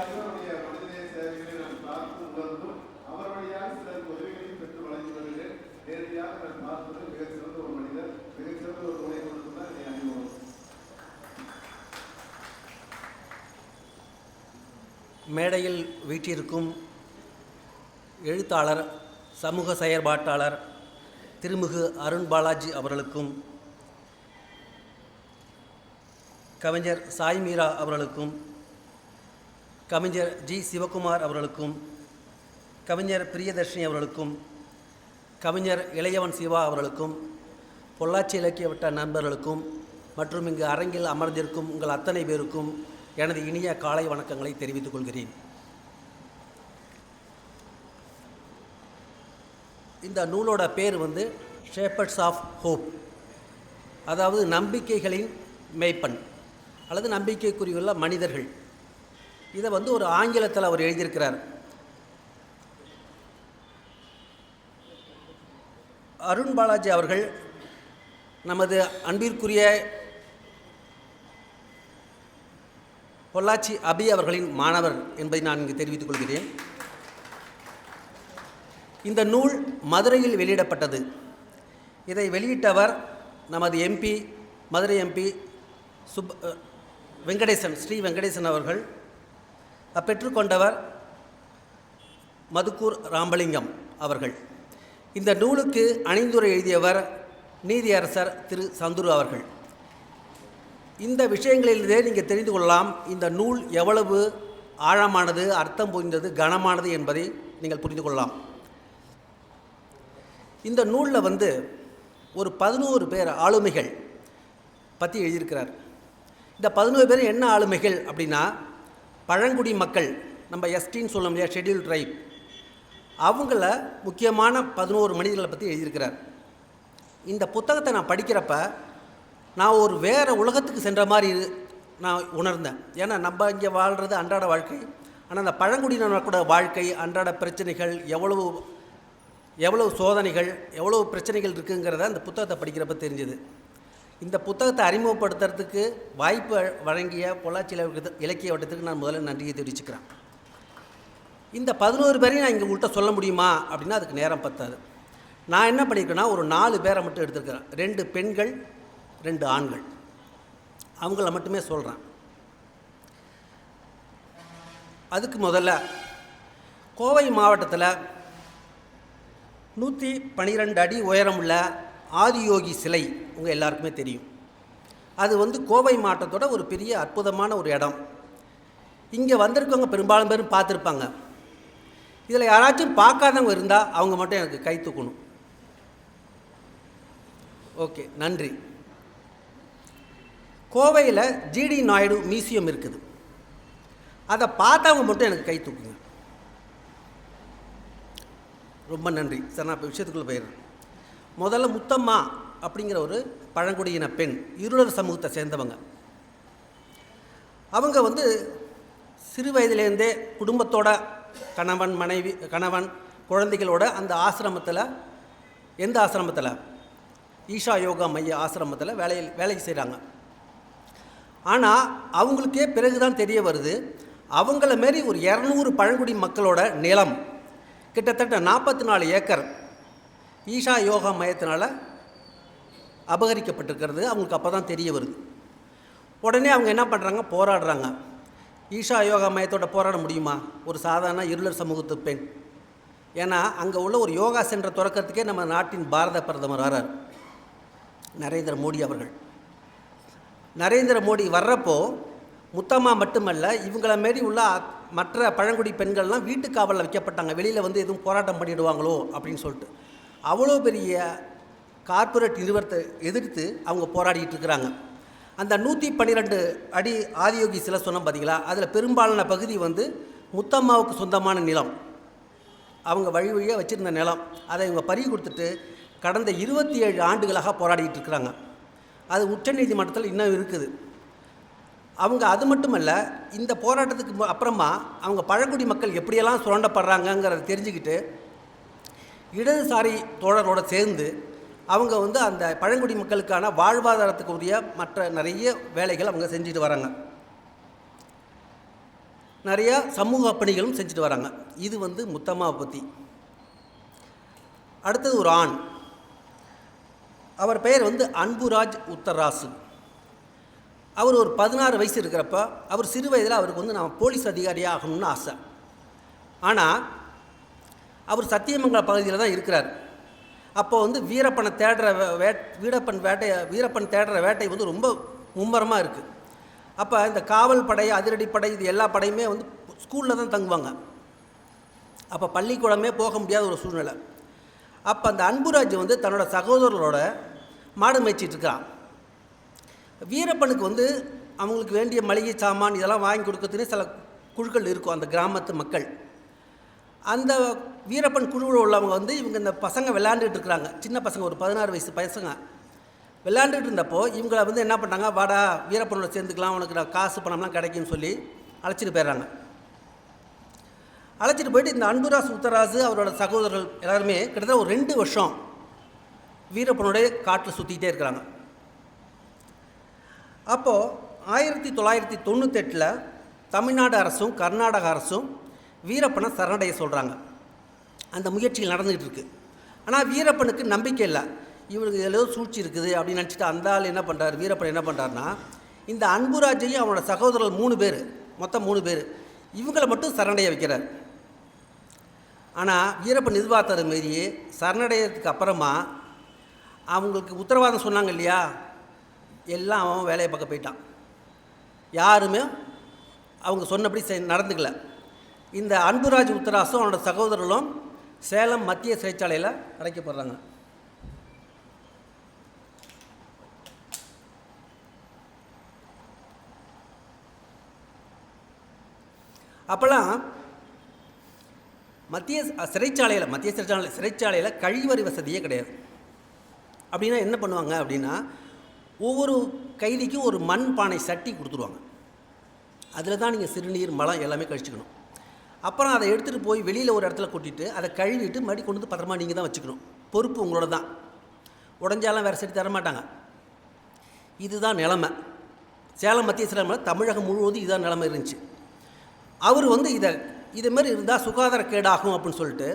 அவருடைய மனிதநேய சேவைகளை நான் பார்த்து உணர்ந்தும் அவர் வழியாக சில உதவிகளையும் பெற்று வழங்கி வருகிறேன் நேரடியாக நான் பார்ப்பது மிகச்சிறந்த ஒரு மனிதர் மிகச்சிறந்த ஒரு உணை கொண்டு தான் என்னை அறிமுகம் மேடையில் வீற்றிருக்கும் எழுத்தாளர் சமூக செயற்பாட்டாளர் திருமிகு அருண் பாலாஜி அவர்களுக்கும் கவிஞர் சாய்மீரா அவர்களுக்கும் கவிஞர் ஜி சிவகுமார் அவர்களுக்கும் கவிஞர் பிரியதர்ஷினி அவர்களுக்கும் கவிஞர் இளையவன் சிவா அவர்களுக்கும் பொள்ளாச்சி இலக்கிய வட்ட நண்பர்களுக்கும் மற்றும் இங்கு அரங்கில் அமர்ந்திருக்கும் உங்கள் அத்தனை பேருக்கும் எனது இனிய காலை வணக்கங்களை தெரிவித்துக் கொள்கிறேன். இந்த நூலோட பேர் வந்து ஷேப்பர்ட்ஸ் ஆஃப் ஹோப் அதாவது நம்பிக்கைகளின் மேய்ப்பன் அல்லது நம்பிக்கைக்குரியுள்ள மனிதர்கள். இதை வந்து ஒரு ஆங்கிலத்தில் அவர் எழுதியிருக்கிறார். அருண் பாலாஜி அவர்கள் நமது அன்பிற்குரிய பொள்ளாச்சி அபி அவர்களின் மாணவர் என்பதை நான் இங்கு தெரிவித்துக் கொள்கிறேன். இந்த நூல் மதுரையில் வெளியிடப்பட்டது. இதை வெளியிட்டவர் நமது எம்பி மதுரை எம்பி சுப் வெங்கடேசன் ஸ்ரீ வெங்கடேசன் அவர்கள். பெற்றுக்கொண்டவர் மதுக்கூர் ராம்பலிங்கம் அவர்கள். இந்த நூலுக்கு அணிந்துரை எழுதியவர் நீதியரசர் திரு சந்துரு அவர்கள். இந்த விஷயங்களிலே நீங்கள் தெரிந்து கொள்ளலாம் இந்த நூல் எவ்வளவு ஆழமானது அர்த்தம் புரிந்தது கனமானது என்பதை நீங்கள் புரிந்து கொள்ளலாம். இந்த நூலில் வந்து ஒரு பதினோரு பேர் ஆளுமைகள் பற்றி எழுதியிருக்கிறார். இந்த பதினோரு பேர் என்ன ஆளுமைகள் அப்படின்னா பழங்குடி மக்கள் நம்ம எஸ்டின்னு சொல்ல முடியாது ஷெட்யூல் ட்ரைப் அவங்கள முக்கியமான பதினோரு மனிதர்களை பற்றி எழுதியிருக்கிறார். இந்த புத்தகத்தை நான் படிக்கிறப்ப நான் ஒரு வேறு உலகத்துக்கு சென்ற மாதிரி நான் உணர்ந்தேன். ஏன்னா நம்ம இங்கே வாழ்கிறது அன்றாட வாழ்க்கை. ஆனால் அந்த பழங்குடியினரோட வாழ்க்கை அன்றாட பிரச்சனைகள் எவ்வளவு எவ்வளவு சோதனைகள் எவ்வளவு பிரச்சனைகள் இருக்குங்கிறத அந்த புத்தகத்தை படிக்கிறப்ப தெரிஞ்சுது. இந்த புத்தகத்தை அறிமுகப்படுத்துறதுக்கு வாய்ப்பு வழங்கிய பொள்ளாச்சி இலக்கிய- வட்டத்துக்கு நான் முதல்ல நன்றியை தெரிவிச்சுக்கிறேன். இந்த பதினோரு பேரையும் நான் இங்கே உங்கள்கிட்ட சொல்ல முடியுமா? அப்படின்னா அதுக்கு நேரம் பத்தாது. நான் என்ன பண்ணியிருக்கேன்னா ஒரு நாலு பேரை மட்டும் எடுத்துருக்கிறேன். ரெண்டு பெண்கள் ரெண்டு ஆண்கள். அவங்கள மட்டுமே சொல்கிறேன் அதுக்கு முதல்ல கோவை மாவட்டத்தில் நூற்றி பன்னிரெண்டு அடி உயரமுள்ள ஆதியோகி சிலை உங்கள் எல்லாருக்குமே தெரியும். அது வந்து கோவை மாவட்டத்தோட ஒரு பெரிய அற்புதமான ஒரு இடம். இங்கே வந்திருக்கவங்க பெரும்பாலும் பேரும் பார்த்துருப்பாங்க. இதில் யாராச்சும் பார்க்காதவங்க இருந்தால் அவங்க மட்டும் எனக்கு கை தூக்கணும். ஓகே நன்றி. கோவையில் ஜிடி நாயுடு மியூசியம் இருக்குது. அதை பார்த்தவங்க மட்டும் எனக்கு கை தூக்குங்க. ரொம்ப நன்றி. சார் நான் இப்போ விஷயத்துக்குள்ளே போயிடுறேன். முதல்ல முத்தம்மா அப்படிங்கிற ஒரு பழங்குடியின பெண் இருளர் சமூகத்தை சேர்ந்தவங்க. அவங்க வந்து சிறு வயதிலேருந்தே குடும்பத்தோட கணவன் மனைவி கணவன் குழந்தைகளோட அந்த ஆசிரமத்தில் எந்த ஆசிரமத்தில்? ஈஷா யோகா மைய ஆசிரமத்தில் வேலையில் வேலைக்கு செய்கிறாங்க ஆனால் அவங்களுக்கே பிறகு தான் தெரிய வருது அவங்கள மாரி ஒரு இரநூறு பழங்குடி மக்களோட நிலம் கிட்டத்தட்ட நாற்பத்தி நாலு ஏக்கர் ஈஷா யோகா மையத்தினால் அபகரிக்கப்பட்டிருக்கிறது. அவங்களுக்கு அப்போ தான் தெரிய வருது. உடனே அவங்க என்ன பண்ணுறாங்க போராடுறாங்க. ஈஷா யோகா மையத்தோட போராட முடியுமா? ஒரு சாதாரண இருளர் சமூகத்து பெண். ஏன்னா அங்கே உள்ள ஒரு யோகா சென்டர் திறக்கிறதுக்கே நம்ம நாட்டின் பாரத பிரதமர் வரார். நரேந்திர மோடி அவர்கள். நரேந்திர மோடி வர்றப்போ முத்தம்மா மட்டுமல்ல இவங்கள மாரி உள்ள மற்ற பழங்குடி பெண்கள்லாம் வீட்டு காவலில் வைக்கப்பட்டாங்க. வெளியில் வந்து எதுவும் போராட்டம் பண்ணிடுவாங்களோ அப்படின்னு சொல்லிட்டு. அவ்வளோ பெரிய கார்ப்பரேட் நிறுவனத்தை எதிர்த்து அவங்க போராடிக்கிட்டு இருக்கிறாங்க. அந்த நூற்றி பன்னிரெண்டு அடி ஆதியோகி சிலை சொன்னோம் பார்த்தீங்களா அதில் பெரும்பாலான பகுதி வந்து முத்தம்மாவுக்கு சொந்தமான நிலம். அவங்க வழி வழியாக வச்சுருந்த நிலம். அதை இவங்க பறி கொடுத்துட்டு கடந்த இருபத்தி ஏழு ஆண்டுகளாக போராடிக்கிட்டு இருக்கிறாங்க. அது உச்சநீதிமன்றத்தில் இன்னும் இருக்குது. அவங்க அது மட்டுமல்ல இந்த போராட்டத்துக்கு அப்புறமா அவங்க பழங்குடி மக்கள் எப்படியெல்லாம் சுரண்டப்படுறாங்கங்கிறத தெரிஞ்சுக்கிட்டு இடதுசாரி தோழரோட சேர்ந்து அவங்க வந்து அந்த பழங்குடி மக்களுக்கான வாழ்வாதாரத்துக்கு உரிய மற்ற நிறைய வேலைகள் அவங்க செஞ்சுட்டு வராங்க. நிறையா சமூக பணிகளும் செஞ்சுட்டு வராங்க. இது வந்து முத்தம்மாவை பற்றி அடுத்தது ஒரு ஆண். அவர் பெயர் வந்து அன்புராஜ் உத்தராசு. அவர் ஒரு பதினாறு வயசு இருக்கிறப்ப அவர் சிறு வயதில் அவருக்கு வந்து நான் போலீஸ் அதிகாரியாக ஆகணும்னு ஆசை. ஆனால் அவர் சத்தியமங்கல பகுதியில் தான் இருக்கிறார். அப்போ வந்து வீரப்பனை தேடுற வே- வீரப்பன் வேட்டையை வீரப்பன் தேடுற வேட்டை வந்து ரொம்ப மும்முரமாக இருக்குது அப்போ இந்த காவல் படை அதிரடிப்படை இது எல்லா படையுமே வந்து ஸ்கூலில் தான் தங்குவாங்க. அப்போ பள்ளிக்கூடமே போக முடியாத ஒரு சூழ்நிலை. அப்போ அந்த அன்புராஜ் வந்து தன்னோட சகோதரர்களோட மாடு மேய்ச்சிட்ருக்கான் வீரப்பனுக்கு வந்து அவங்களுக்கு வேண்டிய மளிகை சாமான் இதெல்லாம் வாங்கி கொடுக்கறதுனே சில குழுக்கள் இருக்கும் அந்த கிராமத்து மக்கள். அந்த வீரப்பன் குழுவில் உள்ளவங்க வந்து இவங்க இந்த பசங்க விளையாண்டுட்டு இருக்கிறாங்க. சின்ன பசங்க ஒரு பதினாறு வயசு பசங்க. விளையாண்டுட்டு இருந்தப்போ இவங்கள வந்து என்ன பண்ணாங்க? வாடா வீரப்பனோட சேர்ந்துக்கலாம் உனக்கு நான் காசு பணம்லாம் கிடைக்கும்னு சொல்லி அழைச்சிட்டு போயிடுறாங்க. அழைச்சிட்டு போயிட்டு இந்த அன்புராஸ் உத்தராசு அவரோட சகோதரர்கள் எல்லாருமே கிட்டத்தட்ட ஒரு ரெண்டு வருஷம் வீரப்பனுடைய காட்டில் சுற்றிக்கிட்டே இருக்கிறாங்க. அப்போது ஆயிரத்தி தொள்ளாயிரத்தி தொண்ணூத்தெட்டில் தமிழ்நாடு அரசும் கர்நாடக அரசும் வீரப்பனை சரணடைய சொல்கிறாங்க அந்த முயற்சிகள் நடந்துகிட்டு இருக்கு ஆனால் வீரப்பனுக்கு நம்பிக்கை இல்லை. இவருக்கு ஏதோ சூழ்ச்சி இருக்குது அப்படின்னு நினச்சிட்டு அந்த ஆள் என்ன பண்ணுறாரு வீரப்பன் என்ன பண்ணுறாருனா இந்த அன்புராஜையும் அவனோட சகோதரர்கள் மூணு பேர் மொத்தம் மூணு பேர் இவங்களை மட்டும் சரணடைய வைக்கிறார். ஆனால் வீரப்பன் எதிர்பார்த்தது மாரியே சரணடைகிறதுக்கு அப்புறமா அவங்களுக்கு உத்தரவாதம் சொன்னாங்க இல்லையா? எல்லாம் அவன் வேலையை பார்க்க போயிட்டான். யாருமே அவங்க சொன்னபடி நடந்துக்கல. இந்த அன்புராஜ் உத்தராசும் அவனோட சகோதரர்களும் சேலம் மத்திய சிறைச்சாலையில் அடைக்கப்படுறாங்க. அப்போல்லாம் மத்திய சிறைச்சாலையில் மத்திய சிறைச்சாலை சிறைச்சாலையில் கழிவறை வசதியே கிடையாது. அப்படின்னா என்ன பண்ணுவாங்க அப்படின்னா ஒவ்வொரு கைதிக்கும் ஒரு மண் பானை சட்டி கொடுத்துருவாங்க. அதில் தான் நீங்கள் சிறுநீர் மலம் எல்லாமே கழிச்சுக்கணும். அப்புறம் அதை எடுத்துகிட்டு போய் வெளியில் ஒரு இடத்துல கொட்டிட்டு அதை கழுவிட்டு மறுபடி கொண்டு வந்து பத்திரமா நீங்கள் தான் வச்சுக்கணும். பொறுப்பு உங்களோட தான் உடஞ்சாலாம் வேறு சரி தரமாட்டாங்க. இதுதான் நிலமை. சேலம் மத்திய சிலமில் தமிழகம் முழுவதும் இதுதான் நிலமை இருந்துச்சு. அவர் வந்து இதை இது மாதிரி இருந்தால் சுகாதாரக்கேடாகும் அப்படின்னு சொல்லிட்டு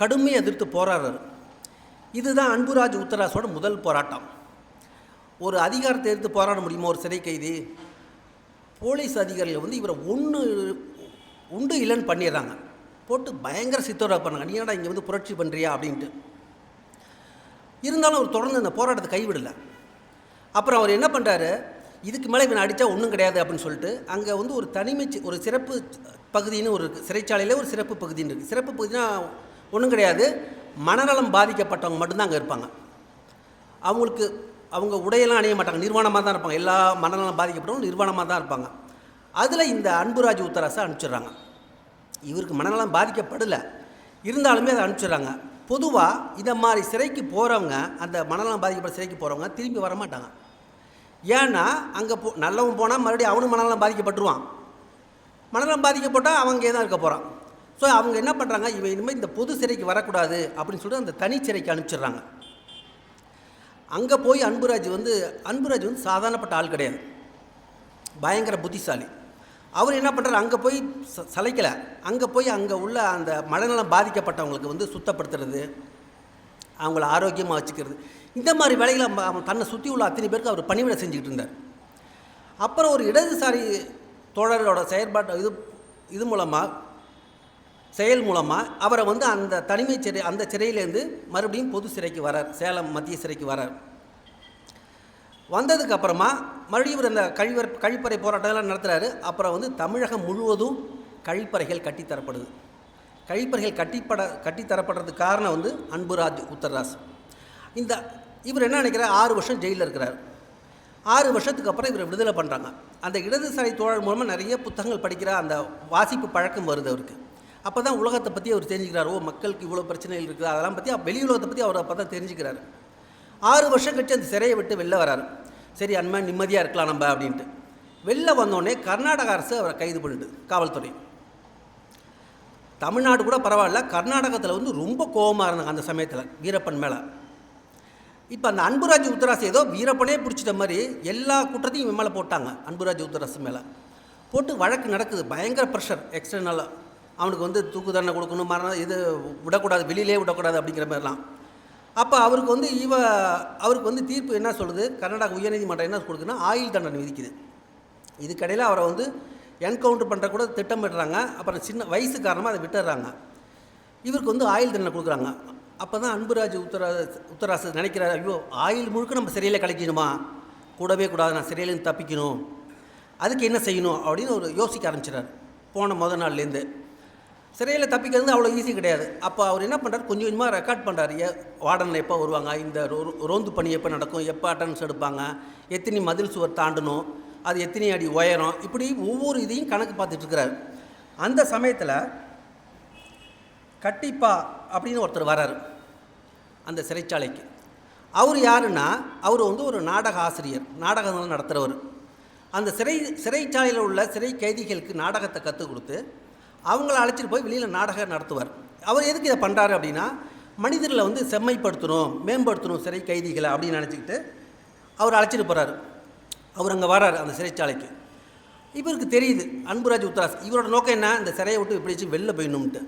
கடுமையை எதிர்த்து போராடுறாரு. இதுதான் அன்புராஜ் உத்தராசோட முதல் போராட்டம். ஒரு அதிகாரத்தை எதிர்த்து போராட முடியுமா ஒரு சிறை கைதி? போலீஸ் அதிகாரிகள் வந்து இவரை ஒன்று உண்டு இல்லைன்னு பண்ணிடுறாங்க. போட்டு பயங்கர சித்தோரா பண்ணாங்க நீ என்னடா இங்கே வந்து புரட்சி பண்ணுறியா அப்படின்ட்டு. இருந்தாலும் அவர் தொடர்ந்து அந்த போராட்டத்தை கைவிடலை. அப்புறம் அவர் என்ன பண்ணுறாரு இதுக்கு மேலே இவன் அடித்தா ஒன்றும் கிடையாது அப்படின்னு சொல்லிட்டு அங்கே வந்து ஒரு தனிமை ஒரு சிறப்பு பகுதின்னு ஒரு சிறைச்சாலையில் ஒரு சிறப்பு பகுதின்னு இருக்குது சிறப்பு பகுதினா ஒன்றும் கிடையாது. மனநலம் பாதிக்கப்பட்டவங்க மட்டும்தான் அங்கே இருப்பாங்க. அவங்களுக்கு அவங்க உடையெல்லாம் அணிய மாட்டாங்க. நிர்வாணமாக தான் இருப்பாங்க. எல்லா மனநலம் பாதிக்கப்பட்டவங்க நிர்வாணமாக தான் இருப்பாங்க. அதில் இந்த அன்புராஜ் உத்தராசை அனுப்பிச்சிடுறாங்க. இவருக்கு மனநலம் பாதிக்கப்படலை. இருந்தாலுமே அதை அனுப்பிச்சிடுறாங்க. பொதுவாக இதை மாதிரி சிறைக்கு போகிறவங்க அந்த மனநலம் பாதிக்கப்பட்ட சிறைக்கு போகிறவங்க திரும்பி வர மாட்டாங்க ஏன்னா அங்கே போ நல்லவன் போனால் மறுபடியும் அவனும் மனநலம் பாதிக்கப்பட்டுருவான். மனநலம் பாதிக்கப்பட்டால் அவங்க தான் இருக்க போகிறான் ஸோ அவங்க என்ன பண்ணுறாங்க இவன் இனிமேல் இந்த பொது சிறைக்கு வரக்கூடாது அப்படின்னு சொல்லிட்டு அந்த தனி சிறைக்கு அனுப்பிச்சிடுறாங்க. அங்கே போய் அன்புராஜ் வந்து அன்புராஜ் வந்து சாதாரணப்பட்ட ஆள் கிடையாது. பயங்கர புத்திசாலி. அவர் என்ன பண்ணுறாரு அங்கே போய் ச சலைக்கலை அங்கே போய் அங்கே உள்ள அந்த மனநலம் பாதிக்கப்பட்டவங்களுக்கு வந்து சுத்தப்படுத்துறது அவங்கள ஆரோக்கியமாக வச்சுக்கிறது. இந்த மாதிரி வேலைகளை அவன் தன்னை சுற்றி உள்ள அத்தனை பேருக்கு அவர் பணிவிட செஞ்சுக்கிட்டு இருந்தார். அப்புறம் ஒரு இடதுசாரி தோழரோட செயற்பாட்டு இது இது மூலமாக செயல் மூலமாக அவரை வந்து அந்த தனிமை சிறை அந்த சிறையிலேருந்து மறுபடியும் பொது சிறைக்கு வரார். சேலம் மத்திய சிறைக்கு வரார். வந்ததுக்கு அப்புறமா மறுபடியும் இவர் அந்த கழிவர் கழிப்பறை போராட்டம்லாம் நடத்துகிறாரு அப்புறம் வந்து தமிழகம் முழுவதும் கழிப்பறைகள் கட்டித்தரப்படுது. கழிப்பறைகள் கட்டிப்பட கட்டித்தரப்படுறதுக்கு காரணம் வந்து அன்புராஜ் உத்தர்ராஜ். இந்த இவர் என்ன நினைக்கிறார்? ஆறு வருஷம் ஜெயிலில் இருக்கிறார். ஆறு வருஷத்துக்கு அப்புறம் இவர் விடுதலை பண்ணுறாங்க அந்த இடதுசாரி தோழர் மூலமாக நிறைய புத்தகங்கள் படிக்கிற அந்த வாசிப்பு பழக்கம் வருது அவருக்கு. அப்போ தான் உலகத்தை பற்றி அவர் தெரிஞ்சுக்கிறார். ஓ மக்களுக்கு இவ்வளோ பிரச்சனைகள் இருக்குது அதெல்லாம் பற்றி வெளி உலகத்தை பற்றி அவர் அப்போ தான் தெரிஞ்சுக்கிறாரு. ஆறு வருஷம் கழிச்சு அந்த சிறையை விட்டு வெளில வராரு. சரி அன்மா நிம்மதியாக இருக்கலாம் நம்ம அப்படின்ட்டு. வெளில வந்தோடனே கர்நாடக அரசு அவரை கைது பண்ணிட்டு காவல்துறை. தமிழ்நாடு கூட பரவாயில்ல கர்நாடகத்தில் வந்து ரொம்ப கோபமாக இருந்தாங்க அந்த சமயத்தில் வீரப்பன் மேலே. இப்போ அந்த அன்புராஜ் உத்தராசு ஏதோ வீரப்பனே பிடிச்சிட்ட மாதிரி எல்லா குற்றத்தையும் இவன் மேலே போட்டாங்க அன்புராஜ் உத்தராசு மேலே. போட்டு வழக்கு நடக்குது பயங்கர ப்ரெஷர் எக்ஸ்டர்னலாக அவனுக்கு வந்து தூக்கு தண்டனை கொடுக்கணும் மரணம் இது விடக்கூடாது வெளியிலே விடக்கூடாது அப்படிங்கிற மாதிரிலாம். அப்போ அவருக்கு வந்து இவ அவருக்கு வந்து தீர்ப்பு என்ன சொல்லுது? கர்நாடகா உயர்நீதிமன்றம் என்ன கொடுக்குதுன்னா ஆயுள் தண்டனை விதிக்குது. இதுக்கடையில் அவரை வந்து என்கவுண்டர் பண்ணுற கூட திட்டமிடுறாங்க அப்புறம் சின்ன வயசு காரணமாக அதை விட்டுடுறாங்க. இவருக்கு வந்து ஆயுள் தண்டனை கொடுக்குறாங்க. அப்போ தான் அன்புராஜ் உத்தரா உத்தராசு நினைக்கிறார் ஐயோ ஆயுள் முழுக்க நம்ம சிறையில் கிடைக்கணுமா கூடவே கூடாது நான் சிறையிலேருந்து தப்பிக்கணும். அதுக்கு என்ன செய்யணும்? அப்படின்னு ஒரு யோசிக்க ஆரம்பிச்சிட்டார் போன முத நாள்லேருந்து. சிறையில் தப்பிக்கிறது அவ்வளோ ஈஸி கிடையாது. அப்போ அவர் என்ன பண்ணுறாரு கொஞ்சம் கொஞ்சமாக ரெக்கார்ட் பண்ணுறாரு வார்டனில் எப்போ வருவாங்க? இந்த ரோ- ரோந்து பணி எப்போ நடக்கும்? எப்போ அட்டன்ஸ் எடுப்பாங்க? எத்தனை மதில் சுவர் தாண்டணும்? அது எத்தனை அடி உயரம்? இப்படி ஒவ்வொரு இதையும் கணக்கு பார்த்துட்ருக்கிறாரு அந்த சமயத்தில் கட்டிப்பா அப்படின்னு ஒருத்தர் வராரு அந்த சிறைச்சாலைக்கு. அவர் யாருன்னா அவர் வந்து ஒரு நாடக ஆசிரியர். நாடகம் நடத்துகிறவர் அந்த சிறை சிறைச்சாலையில் உள்ள சிறை கைதிகளுக்கு நாடகத்தை கற்றுக் கொடுத்து அவங்கள அழைச்சிட்டு போய் வெளியில் நாடகம் நடத்துவார். அவர் எதுக்கு இதை பண்ணுறாரு அப்படின்னா மனிதர்களை வந்து செம்மைப்படுத்தணும் மேம்படுத்தணும் சிறை கைதிகளை அப்படின்னு நினச்சிக்கிட்டு அவர் அழைச்சிட்டு போகிறாரு அவர் அங்கே வராரு அந்த சிறைச்சாலைக்கு. இவருக்கு தெரியுது அன்புராஜ் உத்ராஸ் இவரோட நோக்கம் என்ன? இந்த சிறையை விட்டு எப்படியாச்சும் வெளில போயிடணும்ட்டு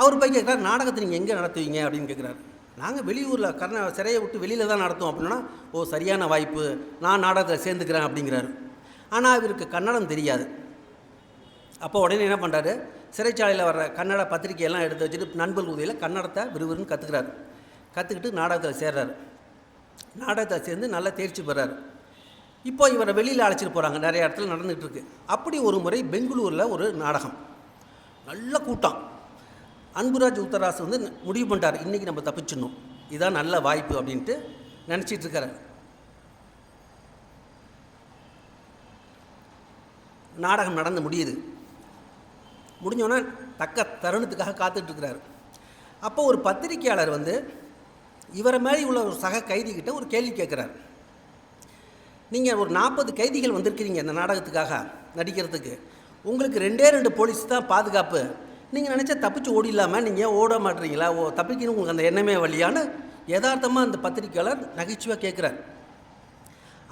அவர் போய் கேட்குறாரு நாடகத்தை நீங்கள் எங்கே நடத்துவீங்க அப்படின்னு கேட்குறாரு நாங்கள் வெளியூரில் கர்நா சிறையை விட்டு வெளியில் தான் நடத்துவோம் அப்படின்னா ஓ சரியான வாய்ப்பு நான் நாடகத்தில் சேர்ந்துக்கிறேன் அப்படிங்கிறாரு. ஆனால் இவருக்கு கன்னடம் தெரியாது. அப்போ உடனே என்ன பண்ணுறாரு சிறைச்சாலையில் வர்ற கன்னட பத்திரிக்கையெல்லாம் எடுத்து வச்சுட்டு நண்பர் உதவியில் கன்னடத்தை விறுவிறுன்னு கற்றுக்கிறாரு கற்றுக்கிட்டு நாடகத்தில் சேர்றாரு. நாடகத்தில் சேர்ந்து நல்லா தேர்ச்சி பெறாரு. இப்போ இவரை வெளியில் அழைச்சிட்டு போகிறாங்க நிறைய இடத்துல நடந்துகிட்டு இருக்கு. அப்படி ஒரு முறை பெங்களூரில் ஒரு நாடகம். நல்ல கூட்டம். அன்புராஜ் உத்தராஸ் வந்து முடிவு பண்ணிட்டார். இன்றைக்கி நம்ம தப்பிச்சிடணும். இதுதான் நல்ல வாய்ப்பு அப்படின்ட்டு நினச்சிட்டு இருக்காரு. நாடகம் நடந்து முடியுது. முடிஞ்சோன்னா தக்க தருணத்துக்காக காத்துட்ருக்கிறாரு. அப்போ ஒரு பத்திரிக்கையாளர் வந்து இவரை மாதிரி உள்ள ஒரு சக கைதிகிட்ட ஒரு கேள்வி கேட்குறாரு. நீங்கள் ஒரு நாற்பது கைதிகள் வந்திருக்கிறீங்க இந்த நாடகத்துக்காக நடிக்கிறதுக்கு. உங்களுக்கு ரெண்டே ரெண்டு போலீஸ் தான் பாதுகாப்பு. நீங்கள் நினச்சா தப்பிச்சு ஓடிடலாமல் நீங்கள் ஓட மாட்டீங்களா? ஓ தப்பிக்கணும் உங்களுக்கு அந்த எண்ணமே வழியான்னு யதார்த்தமாக அந்த பத்திரிக்கையாளர் நகைச்சுவாக கேட்குறார்.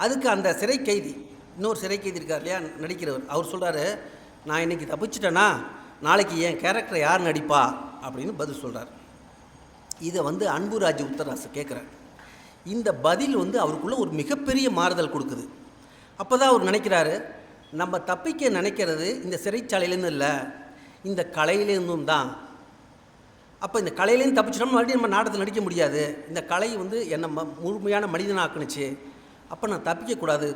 அதுக்கு அந்த சிறை கைதி இன்னொரு சிறை கைதி இருக்கார் இல்லையா நடிக்கிறவர் அவர் சொல்கிறாரு நான் இன்னைக்கு தப்பிச்சிட்டேன்னா நாளைக்கு என் கேரக்டரை யார் நடிப்பா? அப்படின்னு பதில் சொல்கிறார் இதை வந்து அன்புராஜ் உத்தராசு கேட்குறார் இந்த பதில் வந்து அவருக்குள்ளே ஒரு மிகப்பெரிய மாறுதல் கொடுக்குது. அப்போ தான் அவர் நினைக்கிறாரு நம்ம தப்பிக்க நினைக்கிறது இந்த சிறைச்சாலையிலேருந்து இல்லை இந்த கலையிலேருந்தும் தான். அப்போ இந்த கலையிலேருந்து தப்பிச்சிட்டோம் மறுபடியும் நம்ம நாடகத்தில் நடிக்க முடியாது. இந்த கலை வந்து என்னை ம முழுமையான மனிதனாக்குனுச்சு. அப்போ நான் தப்பிக்கக்கூடாது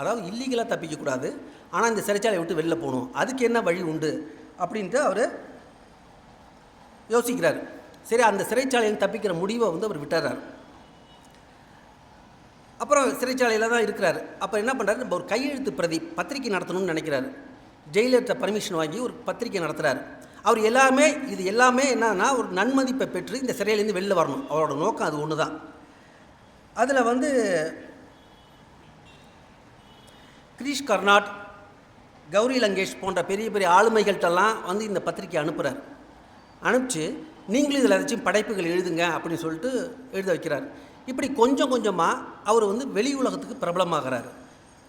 அதாவது இல்லீகலாக தப்பிக்கக்கூடாது ஆனால் இந்த சிறைச்சாலையை விட்டு வெளில போகணும். அதுக்கு என்ன வழி உண்டு? அப்படின்ட்டு அவர் யோசிக்கிறார். சரி அந்த சிறைச்சாலையில் தப்பிக்கிற முடிவை வந்து அவர் விட்டுறார். அப்புறம் சிறைச்சாலையில் தான் இருக்கிறார். அப்போ என்ன பண்ணுறாரு நம்ம ஒரு கையெழுத்து பிரதி பத்திரிக்கை நடத்தணும்னு நினைக்கிறாரு. ஜெயிலர்கிட்ட பர்மிஷன் வாங்கி ஒரு பத்திரிக்கை நடத்துகிறார் அவர் எல்லாமே இது எல்லாமே என்னன்னா ஒரு நன்மதிப்பை பெற்று இந்த சிறையிலேருந்து வெளில வரணும். அவரோட நோக்கம் அது ஒன்று தான் அதில் வந்து கிரீஷ் கர்நாட் கௌரி லங்கேஷ் போன்ற பெரிய பெரிய ஆளுமைகள்கிட்டலாம் வந்து இந்த பத்திரிக்கை அனுப்புகிறார் அனுப்பிச்சு நீங்களும் இதில் ஏதாச்சும் படைப்புகள் எழுதுங்க அப்படின்னு சொல்லிட்டு எழுத வைக்கிறார். இப்படி கொஞ்சம் கொஞ்சமாக அவர் வந்து வெளி உலகத்துக்கு பிரபலமாகிறார்.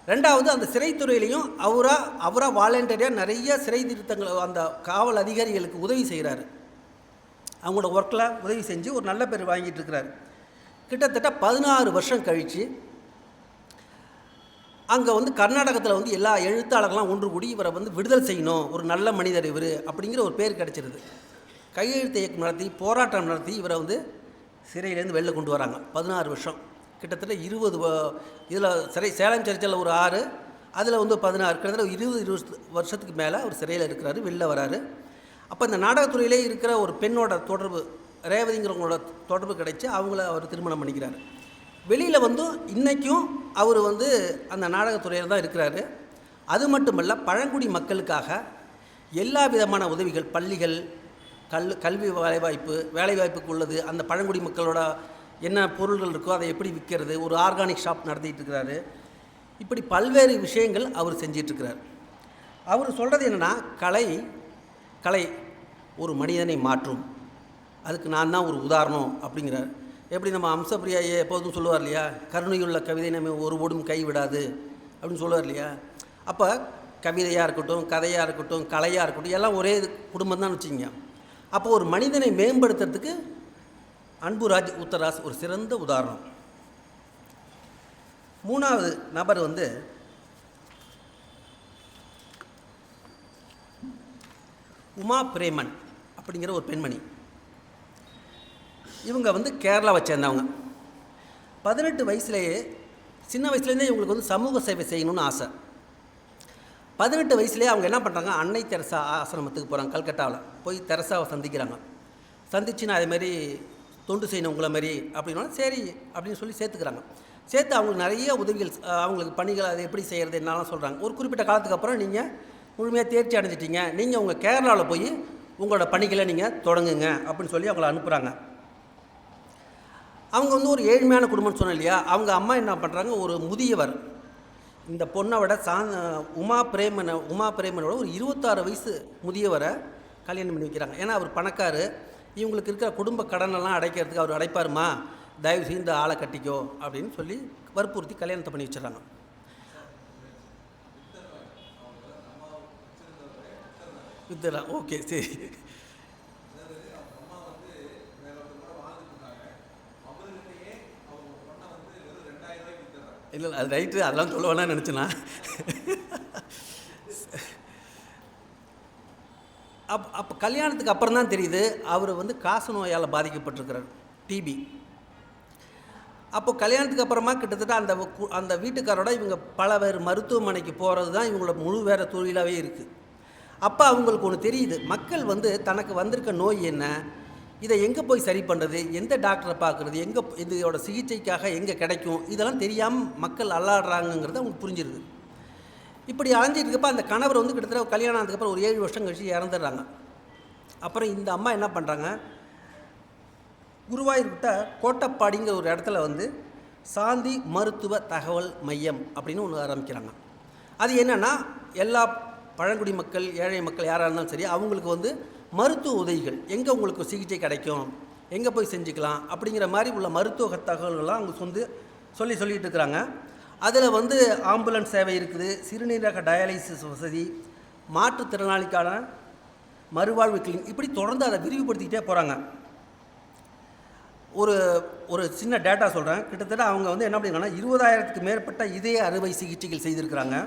ரெண்டாவது அந்த சிறைத்துறையிலையும் அவராக அவராக வாலண்டியராக நிறைய சிறை திருத்தங்கள் அந்த காவல் அதிகாரிகளுக்கு உதவி செய்கிறாரு அவங்களோட ஒர்க்கில் உதவி செஞ்சு ஒரு நல்ல பேர் வாங்கிட்டு இருக்கிறார். கிட்டத்தட்ட பதினாறு வருஷம் கழித்து அங்கே வந்து கர்நாடகத்தில் வந்து எல்லா எழுத்தாளர்கள்லாம் ஒன்று கூடி இவரை வந்து விடுதலை செய்யணும் ஒரு நல்ல மனிதர் இவர் அப்படிங்கிற ஒரு பேர் கிடச்சிருது. கையெழுத்து இயக்கம் நடத்தி போராட்டம் நடத்தி இவரை வந்து சிறையிலேருந்து வெளில கொண்டு வராங்க. பதினாறு வருஷம். கிட்டத்தட்ட இருபது இதில் சிறை சேலம் சர்ச்சில் ஒரு ஆறு அதில் வந்து பதினாறு கிட்டத்தட்ட இருபது இருபது வருஷத்துக்கு மேலே அவர் சிறையில் இருக்கிறாரு வெளில வராரு. அப்போ இந்த நாடகத்துறையிலே இருக்கிற ஒரு பெண்ணோட தொடர்பு ரேவதிங்கிறவங்களோட தொடர்பு கிடைச்சி அவங்கள அவர் திருமணம் பண்ணிக்கிறார். வெளியில் வந்து இன்றைக்கும் அவர் வந்து அந்த நாடகத்துறையில் தான் இருக்கிறாரு. அது மட்டுமல்ல பழங்குடி மக்களுக்காக எல்லா விதமான உதவிகள் பள்ளிகள் கல் கல்வி வேலைவாய்ப்பு வேலைவாய்ப்புக்கு உள்ளது அந்த பழங்குடி மக்களோட என்ன பொருள்கள் இருக்கோ அதை எப்படி விற்கிறது ஒரு ஆர்கானிக் ஷாப் நடத்திட்டு இருக்கிறாரு. இப்படி பல்வேறு விஷயங்கள் அவர் செஞ்சிட்ருக்கிறார் அவர் சொல்கிறது என்னென்னா கலை கலை ஒரு மனிதனை மாற்றும். அதுக்கு நான் தான் ஒரு உதாரணம் அப்படிங்கிறார். எப்படி நம்ம அம்சப்பிரியா எப்போதும் சொல்லுவார் இல்லையா? கருணையுள்ள கவிதை நம்ம ஒருபோடும் கைவிடாது அப்படின்னு சொல்லுவார் இல்லையா? அப்போ கவிதையாக இருக்கட்டும் கதையாக இருக்கட்டும் கலையாக இருக்கட்டும் எல்லாம் ஒரே குடும்பம் தான் வச்சுங்க அப்போ ஒரு மனிதனை மேம்படுத்துறதுக்கு அன்புராஜ் உத்தராஸ் ஒரு சிறந்த உதாரணம். மூணாவது நபர் வந்து உமா பிரேமன் அப்படிங்கிற ஒரு பெண்மணி. இவங்க வந்து கேரளாவை சேர்ந்தவங்க பதினெட்டு வயசுலேயே சின்ன வயசுலேருந்தே இவங்களுக்கு வந்து சமூக சேவை செய்யணும்னு ஆசை. பதினெட்டு வயசுலேயே அவங்க என்ன பண்ணுறாங்க அன்னை தெரசா ஆசிரமத்துக்கு போகிறாங்க கல்கட்டாவில். போய் தெரசாவை சந்திக்கிறாங்க. சந்திச்சு நான் அதேமாரி தொண்டு செய்யணும் உங்களை மாதிரி அப்படின்னா சரி அப்படின்னு சொல்லி சேர்த்துக்கிறாங்க. சேர்த்து அவங்களுக்கு நிறைய உதவிகள் அவங்களுக்கு பணிகள் அதை எப்படி செய்கிறது என்னலாம் சொல்கிறாங்க ஒரு குறிப்பிட்ட காலத்துக்கு அப்புறம் நீங்கள் முழுமையாக தேர்ச்சி அடைஞ்சிட்டீங்க. நீங்கள் உங்கள் கேரளாவில் போய் உங்களோட பணிகளை நீங்கள் தொடங்குங்க அப்படின்னு சொல்லி அவங்கள அனுப்புகிறாங்க அவங்க வந்து ஒரு ஏழ்மையான குடும்பம்னு சொன்னோம் இல்லையா? அவங்க அம்மா என்ன பண்ணுறாங்க ஒரு முதியவர். இந்த பொண்ணை விட சா உமா பிரேமனை உமா பிரேமனோட ஒரு இருபத்தாறு வயசு முதியவரை கல்யாணம் பண்ணி வைக்கிறாங்க. ஏன்னா அவர் பணக்காரு. இவங்களுக்கு இருக்கிற குடும்ப கடனெல்லாம் அடைக்கிறதுக்கு அவர் அடைப்பாருமா? தயவு செய்து இந்த ஆளை கட்டிக்கோ அப்படின்னு சொல்லி வற்புறுத்தி கல்யாணத்தை பண்ணி வச்சிடறாங்க. வித்துடலாம் ஓகே சரி. இல்லை இல்லை, அது ரைட்டு அதெல்லாம் சொல்ல வேணாம்னு நினச்சினா அப் அப்போ கல்யாணத்துக்கு அப்புறம் தான் தெரியுது அவர் வந்து காசு நோயால் பாதிக்கப்பட்டிருக்கிறார் டிபி அப்போ கல்யாணத்துக்கு அப்புறமா கிட்டத்தட்ட அந்த கு- அந்த வீட்டுக்காரோட இவங்க பல பேர் மருத்துவமனைக்கு போகிறது தான் இவங்களோட முழு வேறு தொழிலாகவே இருக்குது அப்போ அவங்களுக்கு ஒன்று தெரியுது மக்கள் வந்து தனக்கு வந்திருக்க நோய் என்ன இதை எங்கே போய் சரி பண்ணுறது எந்த டாக்டரை பார்க்குறது? எங்கே இதோட சிகிச்சைக்காக எங்கே கிடைக்கும்? இதெல்லாம் தெரியாமல் மக்கள் அல்லாடுறாங்கங்கிறது அவங்களுக்கு புரிஞ்சிருது. இப்படி அலைஞ்சிட்டு அந்த கணவர் வந்து கிட்டத்தட்ட கல்யாணம் ஆனதுக்கப்புறம் ஒரு ஏழு வருஷம் கழிச்சு இறந்துடுறாங்க. அப்புறம் இந்த அம்மா என்ன பண்ணுறாங்க குருவாயூர்கிட்ட கோட்டப்பாடிங்கிற ஒரு இடத்துல வந்து சாந்தி மருத்துவ தகவல் மையம் அப்படின்னு ஒன்று ஆரம்பிக்கிறாங்க. அது என்னென்னா எல்லா பழங்குடி மக்கள் ஏழை மக்கள் யாராக இருந்தாலும் சரி அவங்களுக்கு வந்து மருத்துவ உதவிகள். எங்கே உங்களுக்கு சிகிச்சை கிடைக்கும்? எங்கே போய் செஞ்சுக்கலாம்? அப்படிங்கிற மாதிரி உள்ள மருத்துவ தகவல்கள்லாம் அவங்க சொந்து சொல்லி சொல்லிட்டு இருக்கிறாங்க. அதில் வந்து ஆம்புலன்ஸ் சேவை இருக்குது சிறுநீரக டயாலிசிஸ் வசதி மாற்றுத்திறனாளிக்கான மறுவாழ்வு கிளினிக். இப்படி தொடர்ந்து அதை விரிவுபடுத்திக்கிட்டே போகிறாங்க ஒரு ஒரு சின்ன டேட்டா சொல்கிறேன் கிட்டத்தட்ட அவங்க வந்து என்ன பண்ணிருக்காங்கன்னா இருபதாயிரத்துக்கு மேற்பட்ட இதய அறுவை சிகிச்சைகள் செய்திருக்கிறாங்க.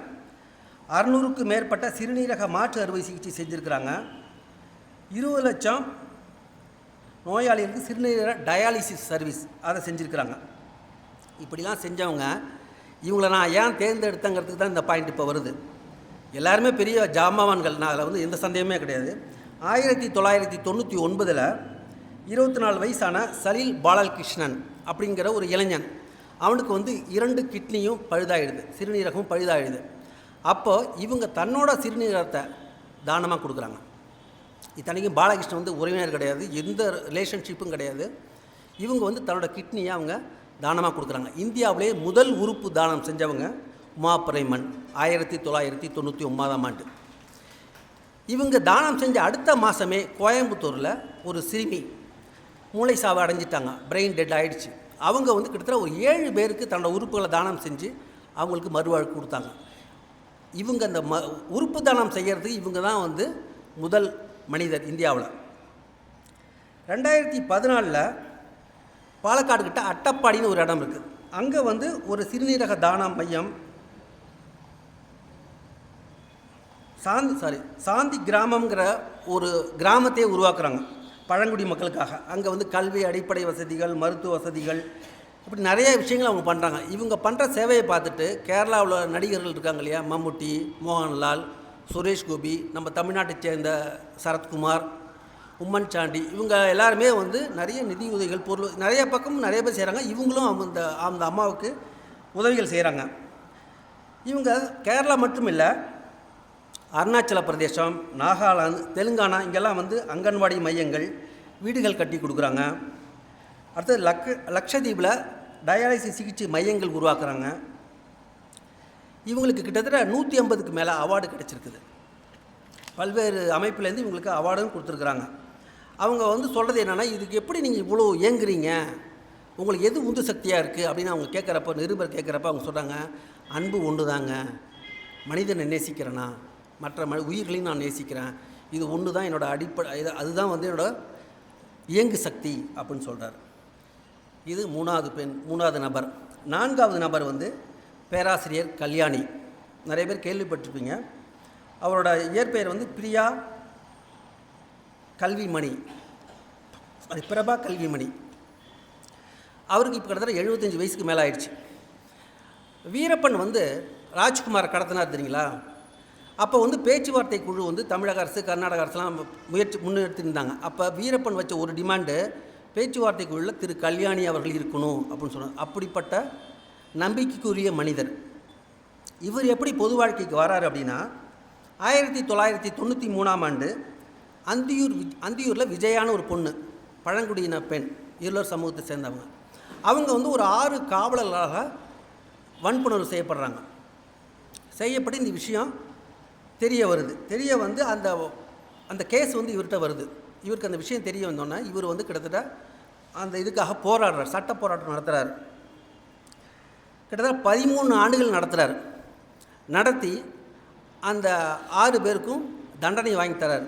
அறநூறுக்கு மேற்பட்ட சிறுநீரக மாற்று அறுவை சிகிச்சை செஞ்சுருக்கிறாங்க. இருபது லட்சம் நோயாளிகளுக்கு சிறுநீரக டயாலிசிஸ் சர்வீஸ் அதை செஞ்சுருக்கிறாங்க. இப்படிலாம் செஞ்சவங்க இவங்களை நான் ஏன் தேர்ந்தெடுத்தங்கிறதுக்கு தான் இந்த பாயிண்ட் இப்போ வருது. எல்லாருமே பெரிய ஜாமாவான்கள் நான் அதில் வந்து எந்த சந்தேகமே கிடையாது. ஆயிரத்தி தொள்ளாயிரத்தி தொண்ணூற்றி ஒன்பதில் இருபத்தி நாலு வயசான சலீல் பாலகிருஷ்ணன் அப்படிங்கிற ஒரு இளைஞன் அவனுக்கு வந்து இரண்டு கிட்னியும் பழுதாயிடுது சிறுநீரகமும் பழுதாயிடுது. அப்போ இவங்க தன்னோட சிறுநீரகத்தை தானமாக கொடுக்குறாங்க. இத்தனைக்கும் பாலகிருஷ்ணன் வந்து உறவினர் கிடையாது எந்த ரிலேஷன்ஷிப்பும் கிடையாது. இவங்க வந்து தன்னோட கிட்னியை அவங்க தானமாக கொடுக்குறாங்க. இந்தியாவிலே முதல் உறுப்பு தானம் செஞ்சவங்க உமா பிரைமன் ஆயிரத்தி தொள்ளாயிரத்தி தொண்ணூற்றி ஒன்பதாம் ஆண்டு. இவங்க தானம் செஞ்ச அடுத்த மாதமே கோயம்புத்தூரில் ஒரு சிறுமி மூளை சாவை அடைஞ்சிட்டாங்க. பிரெயின் டெட் ஆகிடுச்சு அவங்க வந்து கிட்டத்தட்ட ஒரு ஏழு பேருக்கு தன்னோட உறுப்புகளை தானம் செஞ்சு அவங்களுக்கு மறுவாழ்வு கொடுத்தாங்க. இவங்க அந்த ம உறுப்பு தானம் செய்கிறதுக்கு இவங்க தான் வந்து முதல் மனிதர் இந்தியாவில். ரெண்டாயிரத்தி பதினாலில் பாலக்காடுக்கிட்ட அட்டப்பாடின்னு ஒரு இடம் இருக்குது அங்கே வந்து ஒரு சிறுநீரக தான மையம் சாந்தி சாரி சாந்தி கிராமங்கிற ஒரு கிராமத்தையே உருவாக்குறாங்க பழங்குடி மக்களுக்காக. அங்கே வந்து கல்வி அடிப்படை வசதிகள் மருத்துவ வசதிகள் இப்படி நிறைய விஷயங்கள் அவங்க பண்ணுறாங்க இவங்க பண்ணுற சேவையை பார்த்துட்டு கேரளாவில் நடிகர்கள் இருக்காங்க இல்லையா? மம்முட்டி மோகன்லால் சுரேஷ் கோபி நம்ம தமிழ்நாட்டை சேர்ந்த சரத்குமார் உம்மன் சாண்டி இவங்க எல்லாருமே வந்து நிறைய நிதி உதவிகள் பொருள் நிறைய பக்கம் நிறைய பேர் செய்கிறாங்க இவங்களும் அந்த அந்த அம்மாவுக்கு உதவிகள் செய்கிறாங்க இவங்க கேரளா மட்டும் இல்லை அருணாச்சல பிரதேசம் நாகாலாந்து தெலுங்கானா இங்கெல்லாம் வந்து அங்கன்வாடி மையங்கள் வீடுகள் கட்டி கொடுக்குறாங்க. அடுத்தது லக் லக்ஷதீபில் டயாலிசிஸ் சிகிச்சை மையங்கள் உருவாக்குறாங்க. இவங்களுக்கு கிட்டத்தட்ட நூற்றி ஐம்பதுக்கு மேலே அவார்டு கிடச்சிருக்குது. பல்வேறு அமைப்புலேருந்து இவங்களுக்கு அவார்டும் கொடுத்துருக்குறாங்க. அவங்க வந்து சொல்கிறது என்னென்னா இதுக்கு எப்படி நீங்கள் இவ்வளோ ஏங்குறீங்க உங்களுக்கு எது உந்து சக்தியாக இருக்குது அப்படின்னு அவங்க கேட்குறப்ப நிருபர் கேட்குறப்ப அவங்க சொல்கிறாங்க அன்பு ஒன்று தாங்க மனிதனை நேசிக்கிறேனா? மற்ற ம உயிர்களையும் நான் நேசிக்கிறேன். இது ஒன்று தான் என்னோடய அடிப்படை இது அதுதான் வந்து என்னோடய இயங்கு சக்தி அப்படின்னு சொல்கிறார் இது மூணாவது பெண் மூணாவது நபர். நான்காவது நபர் வந்து பேராசிரியர் கல்யாணி. நிறைய பேர் கேள்விப்பட்டிருப்பீங்க. அவரோட இயற்பெயர் வந்து பிரியா கல்விமணி. சாரி பிரபா கல்விமணி. அவருக்கு இப்போ கிட்டத்தட்ட எழுபத்தஞ்சி வயசுக்கு மேலே ஆயிடுச்சு. வீரப்பன் வந்து ராஜ்குமார் கடத்தினார் தெரியுங்களா? அப்போ வந்து பேச்சுவார்த்தை குழு வந்து தமிழக அரசு கர்நாடக அரசுலாம் முயற்சி முன்னெடுத்திருந்தாங்க. அப்போ வீரப்பன் வச்ச ஒரு டிமாண்டு பேச்சுவார்த்தை குழுவில் திரு கல்யாணி அவர்கள் இருக்கணும் அப்படின்னு சொன்னாங்க. அப்படிப்பட்ட நம்பிக்கைக்குரிய மனிதர். இவர் எப்படி பொது வாழ்க்கைக்கு வரார் அப்படின்னா ஆயிரத்தி தொள்ளாயிரத்தி தொண்ணூற்றி மூணாம் ஆண்டு அந்தியூர் வி- அந்தியூரில் விஜயான ஒரு பொண்ணு பழங்குடியின பெண் இருளர் சமூகத்தை சேர்ந்தவங்க. அவங்க வந்து ஒரு ஆறு காவலர்களாக வன்புணர்வு செய்யப்படுறாங்க. செய்யப்பட்டு இந்த விஷயம் தெரிய வருது. தெரிய வந்து அந்த அந்த கேஸ் வந்து இவர்கிட்ட வருது. இவருக்கு அந்த விஷயம் தெரிய வந்தோன்னே இவர் வந்து கிட்டத்தட்ட அந்த இதுக்காக போராடுறார் சட்ட போராட்டம் நடத்துகிறார் கிட்டத்தட்ட பதிமூணு ஆண்டுகள் நடத்துகிறார் நடத்தி அந்த ஆறு பேருக்கும் தண்டனை வாங்கி தரார்.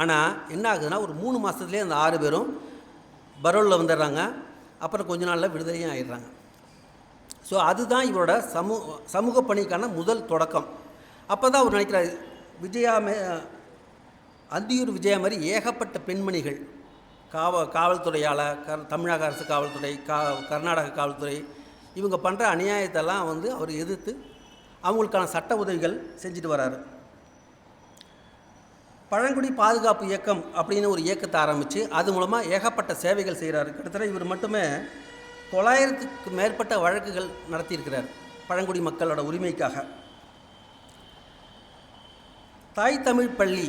ஆனால் என்ன ஆகுதுன்னா ஒரு மூணு மாதத்துலேயே அந்த ஆறு பேரும் பரோலில் வந்துடுறாங்க. அப்புறம் கொஞ்ச நாளில் விடுதலையும் ஆயிடுறாங்க. ஸோ அதுதான் இவரோட சமூ சமூக பணிக்கான முதல் தொடக்கம். அப்போ தான் அவர் நினைக்கிறார் விஜயா மே அந்தியூர் விஜயா மாதிரி ஏகப்பட்ட பெண்மணிகள். காவ காவல்துறையால் க தமிழக அரசு காவல்துறை கா கர்நாடக காவல்துறை இவங்க பண்ணுற அநியாயத்தெல்லாம் வந்து அவர் எதிர்த்து அவங்களுக்கான சட்ட உதவிகள் செஞ்சுட்டு வராரு. பழங்குடி பாதுகாப்பு இயக்கம் அப்படின்னு ஒரு இயக்கத்தை ஆரம்பித்து அது மூலமாக ஏகப்பட்ட சேவைகள் செய்கிறாரு கிட்டத்தட்ட இவர் மட்டுமே தொள்ளாயிரத்துக்கு மேற்பட்ட வழக்குகள் நடத்தியிருக்கிறார் பழங்குடி மக்களோட உரிமைக்காக. தாய் தமிழ் பள்ளி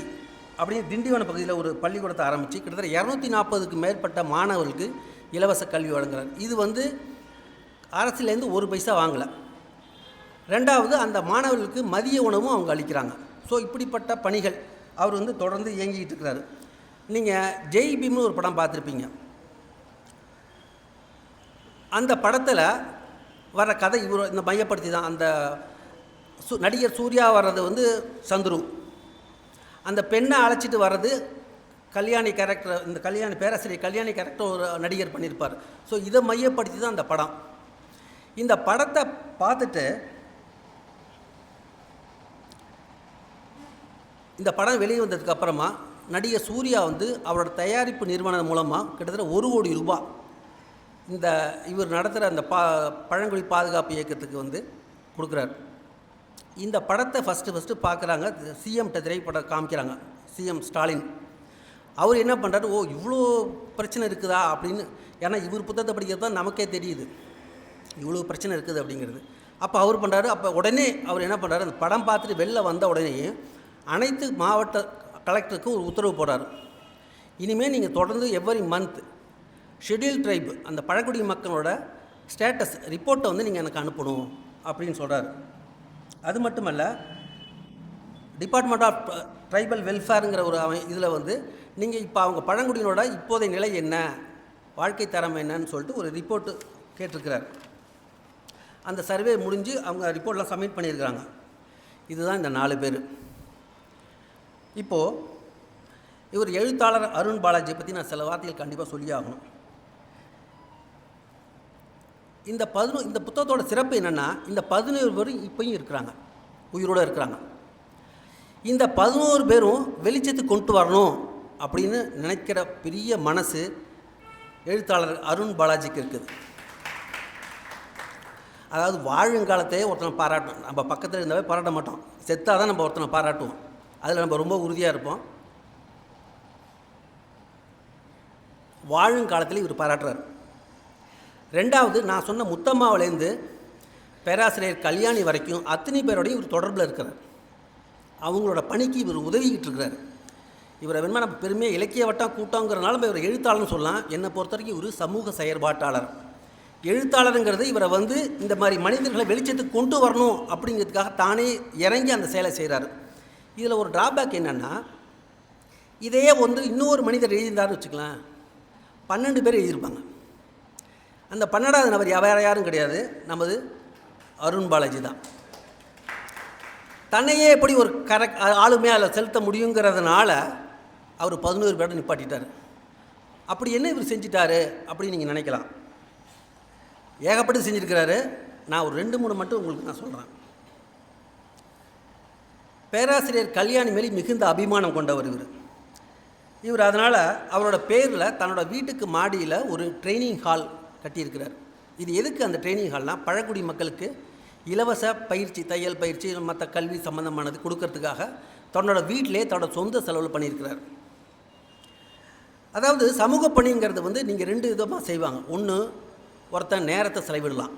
அப்படின்னு திண்டிவன பகுதியில் ஒரு பள்ளிக்கூடத்தை ஆரம்பித்து கிட்டத்தட்ட இரநூத்தி நாற்பதுக்கு மேற்பட்ட மாணவர்களுக்கு இலவச கல்வி வழங்குறார். இது வந்து அரசுலேருந்து ஒரு பைசா வாங்கலை. ரெண்டாவது அந்த மாணவர்களுக்கு மதிய உணவும் அவங்க அளிக்கிறாங்க. ஸோ இப்படிப்பட்ட பணிகள் அவர் வந்து தொடர்ந்து இயங்கிக்கிட்டு இருக்கிறாரு. நீங்கள் ஜெய் பீம்னு ஒரு படம் பார்த்துருப்பீங்க. அந்த படத்தில் வர கதை இவர் இந்த மையப்படுத்தி தான். அந்த சு நடிகர் சூர்யா வர்றது வந்து சந்துரு. அந்த பெண்ணை அழைச்சிட்டு வர்றது கல்யாணி கேரக்டர் இந்த கல்யாணி பேராசிரியர் கல்யாணி கேரக்டர் ஒரு நடிகர் பண்ணியிருப்பார் ஸோ இதை மையப்படுத்தி தான் அந்த படம். இந்த படத்தை பார்த்துட்டு இந்த படம் வெளியே வந்ததுக்கு அப்புறமா நடிகர் சூர்யா வந்து அவரோட தயாரிப்பு நிறுவனம் மூலமாக கிட்டத்தட்ட ஒரு கோடி ரூபாய் இந்த இவர் நடத்துகிற அந்த பா பழங்குடி பாதுகாப்பு இயக்கத்துக்கு வந்து கொடுக்குறாரு. இந்த படத்தை ஃபஸ்ட்டு ஃபஸ்ட்டு பார்க்குறாங்க. சிஎம்கிட்ட திரைப்படம் காமிக்கிறாங்க. சிஎம் ஸ்டாலின். அவர் என்ன பண்ணுறாரு ஓ இவ்வளோ பிரச்சனை இருக்குதா அப்படின்னு ஏன்னா இவர் புத்தகத்தை படிக்கிறது தான் நமக்கே தெரியுது. இவ்வளோ பிரச்சனை இருக்குது அப்படிங்கிறது. அப்போ அவர் பண்ணுறாரு அப்போ உடனே அவர் என்ன பண்ணுறாரு அந்த படம் பார்த்துட்டு வெளில வந்த உடனேயே அனைத்து மாவட்ட கலெக்டருக்கும் ஒரு உத்தரவு போடுறாரு. இனிமேல் நீங்கள் தொடர்ந்து எவ்வரி மந்த் ஷெட்யூல் ட்ரைப் அந்த பழங்குடி மக்களோட ஸ்டேட்டஸ் ரிப்போர்ட்டை வந்து நீங்கள் எனக்கு அனுப்பணும் அப்படின்னு சொல்கிறாரு அது மட்டுமல்ல டிபார்ட்மெண்ட் ஆஃப் ட்ரைபல் வெல்ஃபேருங்கிற ஒரு இதில் வந்து நீங்கள் இப்போ அவங்க பழங்குடியினோட இப்போதைய நிலை என்ன வாழ்க்கை தரம் என்னன்னு சொல்லிட்டு ஒரு ரிப்போர்ட்டு கேட்டிருக்கிறார். அந்த சர்வே முடிஞ்சு அவங்க ரிப்போர்ட்லாம் சப்மிட் பண்ணியிருக்கிறாங்க. இதுதான் இந்த நாலு பேர். இப்போது இவர் எழுத்தாளர் அருண் பாலாஜியை பற்றி நான் சில வார்த்தைகள் கண்டிப்பாக சொல்லி ஆகணும் இந்த பதினோ இந்த புத்தகத்தோட சிறப்பு என்னென்னா இந்த பதினோரு பேரும் இப்போயும் இருக்கிறாங்க. உயிரோடு இருக்கிறாங்க. இந்த பதினோரு பேரும் வெளிச்சத்துக்கு கொண்டு வரணும் அப்படின்னு நினைக்கிற பெரிய மனசு எழுத்தாளர் அருண் பாலாஜிக்கு இருக்குது. அதாவது வாழும் காலத்தையே ஒருத்தனை பாராட்டணும். நம்ம பக்கத்தில் இருந்தாவே பாராட்ட மாட்டோம். செத்தாக தான் நம்ம ஒருத்தனை பாராட்டுவோம். அதில் நம்ம ரொம்ப உறுதியாக இருப்போம். வாழும் காலத்தில் இவர் பாராட்டுறார். ரெண்டாவது நான் சொன்ன முத்தம்மாவிலேருந்து பேராசிரியர் கல்யாணி வரைக்கும் அத்தனை பேரோடையும் இவர் தொடர்பில் இருக்கிறார். அவங்களோட பணிக்கு இவர் உதவிக்கிட்டு இருக்கிறார். இவரை வேணுமா நம்ம பெருமையாக இலக்கிய வட்டம் கூட்டங்கிறனால இவர் எழுத்தாளர்னு சொல்லலாம். என்னை பொறுத்த வரைக்கும் இவர் சமூக செயற்பாட்டாளர். எழுத்தாளருங்கிறது இவரை வந்து இந்த மாதிரி மனிதர்களை வெளிச்சத்துக்கு கொண்டு வரணும் அப்படிங்கிறதுக்காக தானே இறங்கி அந்த செயலை செய்கிறாரு. இதில் ஒரு டிராபேக் என்னென்னா இதையே வந்து இன்னொரு மனிதர் எழுதியிருந்தாருன்னு வச்சுக்கலாம் பன்னெண்டு பேர் எழுதியிருப்பாங்க. அந்த பன்னெண்டாவது நபர் வேறு யாரும் கிடையாது நமது அருண் பாலாஜி தான். தன்னையே எப்படி ஒரு கரெக்ட் ஆளுமையால் செலுத்த முடியுங்கிறதுனால அவர் பதினோரு பேரை நிப்பாட்டிட்டார். அப்படி என்ன இவர் செஞ்சிட்டாரு அப்படின்னு நீங்கள் நினைக்கலாம். ஏகப்பட்டு செஞ்சுருக்கிறாரு. நான் ஒரு ரெண்டு மூணு மட்டும் உங்களுக்கு நான் சொல்கிறேன் பேராசிரியர் கல்யாணி மேலே மிகுந்த அபிமானம் கொண்டவர் இவர். இவர் அதனால் அவரோட பேரில் தன்னோட வீட்டுக்கு மாடியில் ஒரு ட்ரைனிங் ஹால் கட்டியிருக்கிறார். இது எதுக்கு அந்த ட்ரைனிங் ஹால்னால் பழங்குடி மக்களுக்கு இலவச பயிற்சி தையல் பயிற்சி மற்ற கல்வி சம்மந்தமானது கொடுக்கறதுக்காக தன்னோட வீட்டிலே தன்னோட சொந்த செலவில் பண்ணியிருக்கிறார். அதாவது சமூக பணிங்கிறது வந்து நீங்கள் ரெண்டு விதமாக செய்வாங்க. ஒன்று ஒருத்தன் நேரத்தை செலவிடலாம்.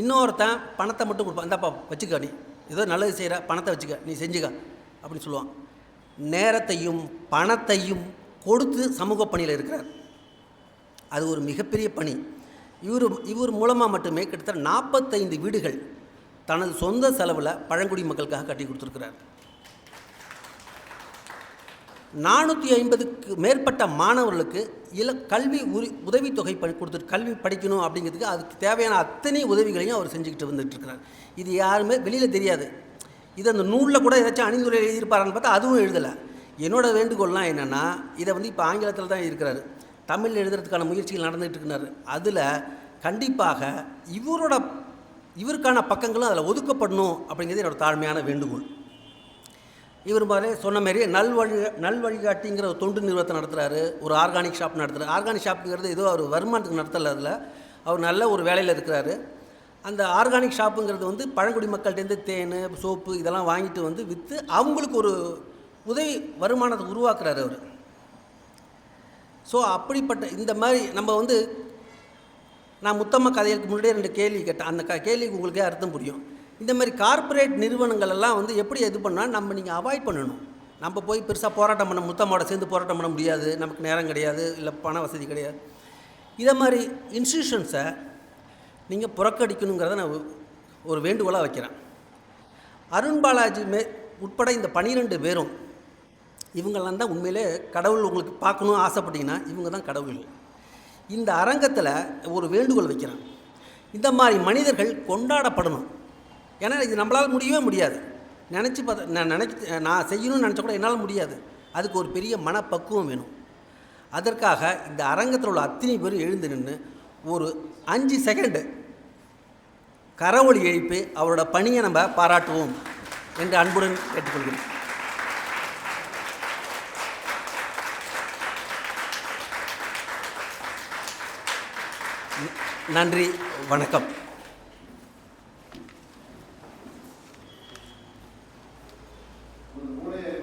இன்னொருத்தன் பணத்தை மட்டும் கொடுப்பான். இந்தாப்பா வச்சுக்க நீ. ஏதோ நல்லது செய்கிற பணத்தை வச்சுக்க. நீ செஞ்சுக்க அப்படின்னு சொல்லுவான். நேரத்தையும் பணத்தையும் கொடுத்து சமூக பணியில் இருக்கிறார். அது ஒரு மிகப்பெரிய பணி. இவர் இவர் மூலமாக மட்டுமே கிட்டத்தட்ட நாற்பத்தைந்து வீடுகள் தனது சொந்த செலவில் பழங்குடி மக்களுக்காக கட்டி கொடுத்துருக்கிறார். நானூற்றி ஐம்பதுக்கு மேற்பட்ட மாணவர்களுக்கு இல கல்வி உரி உதவித்தொகை படி கொடுத்துட்டு கல்வி படிக்கணும் அப்படிங்கிறதுக்கு அதுக்கு தேவையான அத்தனை உதவிகளையும் அவர் செஞ்சுக்கிட்டு வந்துட்டு இருக்கிறார் இது யாருமே வெளியில் தெரியாது. இது அந்த நூலில் கூட ஏதாச்சும் அணிந்துரை எழுதியிருப்பாரான்னு பார்த்தா அதுவும் எழுதலை. என்னோட வேண்டுகோள்லாம் என்னென்னா இதை வந்து இப்போ ஆங்கிலத்தில் தான் இருக்கிறாரு. தமிழ் எழுதுறதுக்கான முயற்சிகள் நடந்துகிட்டு இருக்கிறார் அதில் கண்டிப்பாக இவரோட இவருக்கான பக்கங்களும் அதில் ஒதுக்கப்படணும் அப்படிங்கிறது என்னோடய தாழ்மையான வேண்டுகோள். இவர் மாதிரி சொன்ன மாதிரி நல்வழி நல்வழிகாட்டிங்கிற ஒரு தொண்டு நிறுவனத்தை நடத்துகிறாரு ஒரு ஆர்கானிக் ஷாப் நடத்துகிறார் ஆர்கானிக் ஷாப்புங்கிறது ஏதோ அவர் வருமானத்துக்கு நடத்தலை அதில். அவர் நல்ல ஒரு வேலையில் இருக்கிறாரு. அந்த ஆர்கானிக் ஷாப்புங்கிறது வந்து பழங்குடி மக்கள்கிட்டேருந்து தேன் சோப்பு இதெல்லாம் வாங்கிட்டு வந்து விற்று அவங்களுக்கு ஒரு உதவி வருமானத்தை உருவாக்குறாரு அவர். ஸோ அப்படிப்பட்ட இந்த மாதிரி நம்ம வந்து நான் முத்தம்மா கதைகளுக்கு முன்னாடியே ரெண்டு கேள்வி கேட்டேன். அந்த க கேள்விக்கு உங்களுக்கே அர்த்தம் புரியும்? இந்த மாதிரி கார்ப்பரேட் நிறுவனங்கள் எல்லாம் வந்து எப்படி இது பண்ணால் நம்ம நீங்கள் அவாய்ட் பண்ணணும். நம்ம போய் பெருசாக போராட்டம் பண்ண முத்தம்மாவோட சேர்ந்து போராட்டம் பண்ண முடியாது. நமக்கு நேரம் கிடையாது இல்லை பண வசதி கிடையாது. இதை மாதிரி இன்ஸ்டியூஷன்ஸை நீங்கள் புறக்கடிக்கணுங்கிறத நான் ஒரு வேண்டுகோளாக வைக்கிறேன். அருண் பாலாஜி மே உட்பட இந்த பனிரெண்டு பேரும் இவங்கெல்லாம் தான் உண்மையிலே கடவுள் உங்களுக்கு பார்க்கணும் ஆசைப்பட்டீங்கன்னா இவங்க தான் கடவுள். இந்த அரங்கத்தில் ஒரு வேண்டுகோள் வைக்கிறேன். இந்த மாதிரி மனிதர்கள் கொண்டாடப்படணும். ஏன்னா இது நம்மளால் முடியவே முடியாது. நினச்சி பார்த்த நான் நினைக்க நான் செய்யணும்னு நினச்ச கூட என்னால் முடியாது. அதுக்கு ஒரு பெரிய மனப்பக்குவம் வேணும். அதற்காக இந்த அரங்கத்தில் உள்ள அத்தனை பேரும் எழுந்து நின்று ஒரு அஞ்சு செகண்டு கரவொளி எழுப்பி அவரோட பணியை நம்ம பாராட்டுவோம் என்று அன்புடன் கேட்டுக்கொள்கிறேன். நன்றி வணக்கம். 올해